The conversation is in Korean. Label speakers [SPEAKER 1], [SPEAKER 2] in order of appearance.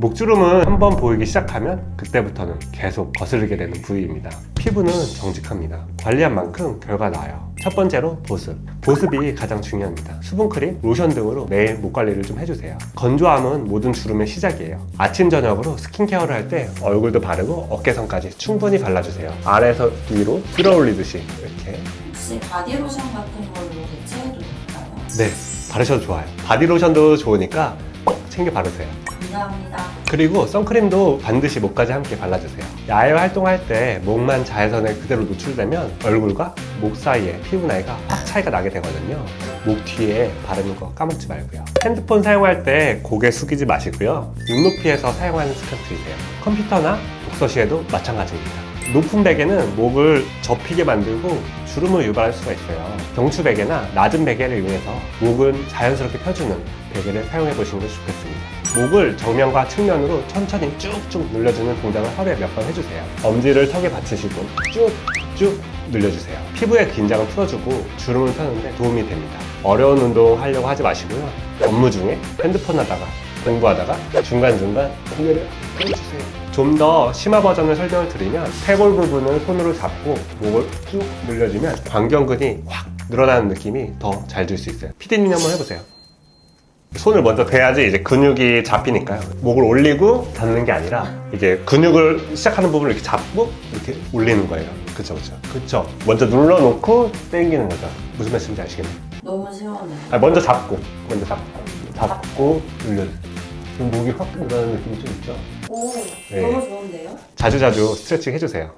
[SPEAKER 1] 목주름은 한번 보이기 시작하면 그때부터는 계속 거스르게 되는 부위입니다. 피부는 정직합니다. 관리한 만큼 결과 나요. 첫 번째로 보습. 보습이 가장 중요합니다. 수분크림, 로션 등으로 매일 목 관리를 좀 해주세요. 건조함은 모든 주름의 시작이에요. 아침, 저녁으로 스킨케어를 할 때 얼굴도 바르고 어깨선까지 충분히 발라주세요. 아래에서 위로 끌어올리듯이 이렇게
[SPEAKER 2] 혹시 바디로션 같은 걸로 대체해도 될까요?
[SPEAKER 1] 네 바르셔도 좋아요. 바디로션도 좋으니까 꼭 챙겨 바르세요.
[SPEAKER 2] 감사합니다.
[SPEAKER 1] 그리고 선크림도 반드시 목까지 함께 발라주세요. 야외 활동할 때 목만 자외선에 그대로 노출되면 얼굴과 목 사이에 피부 나이가 확 차이가 나게 되거든요. 목 뒤에 바르는 거 까먹지 말고요. 핸드폰 사용할 때 고개 숙이지 마시고요. 눈 높이에서 사용하는 습관 들이세요. 컴퓨터나 독서 시에도 마찬가지입니다. 높은 베개는 목을 접히게 만들고 주름을 유발할 수가 있어요. 경추 베개나 낮은 베개를 이용해서 목은 자연스럽게 펴주는 베개를 사용해 보시는 것이 좋겠습니다. 목을 정면과 측면으로 천천히 쭉쭉 늘려주는 동작을 하루에 몇 번 해주세요. 엄지를 턱에 받치시고 쭉쭉 늘려주세요. 피부의 긴장을 풀어주고 주름을 펴는데 도움이 됩니다. 어려운 운동 하려고 하지 마시고요. 업무 중에 핸드폰 하다가 공부하다가 중간중간 고개를 끌어주세요. 좀 더 심화 버전을 설명을 드리면 태골 부분을 손으로 잡고 목을 쭉 늘려주면 광경근이 확 늘어나는 느낌이 더 잘 들 수 있어요. 피디님 한번 해보세요. 손을 먼저 대야지 이제 근육이 잡히니까요. 목을 올리고 닫는 게 아니라 이게 근육을 시작하는 부분을 이렇게 잡고 이렇게 올리는 거예요. 그쵸, 그쵸. 그쵸. 먼저 눌러놓고 당기는 거죠. 무슨 말씀인지 아시겠나요?
[SPEAKER 2] 너무 시원해요.
[SPEAKER 1] 아, 먼저 잡고, 먼저 잡고, 잡고 눌려주세요. 그럼 목이 확 늘어나는 느낌이 좀 있죠?
[SPEAKER 2] 오,
[SPEAKER 1] 네.
[SPEAKER 2] 너무 좋은데요?
[SPEAKER 1] 자주자주 스트레칭 해주세요.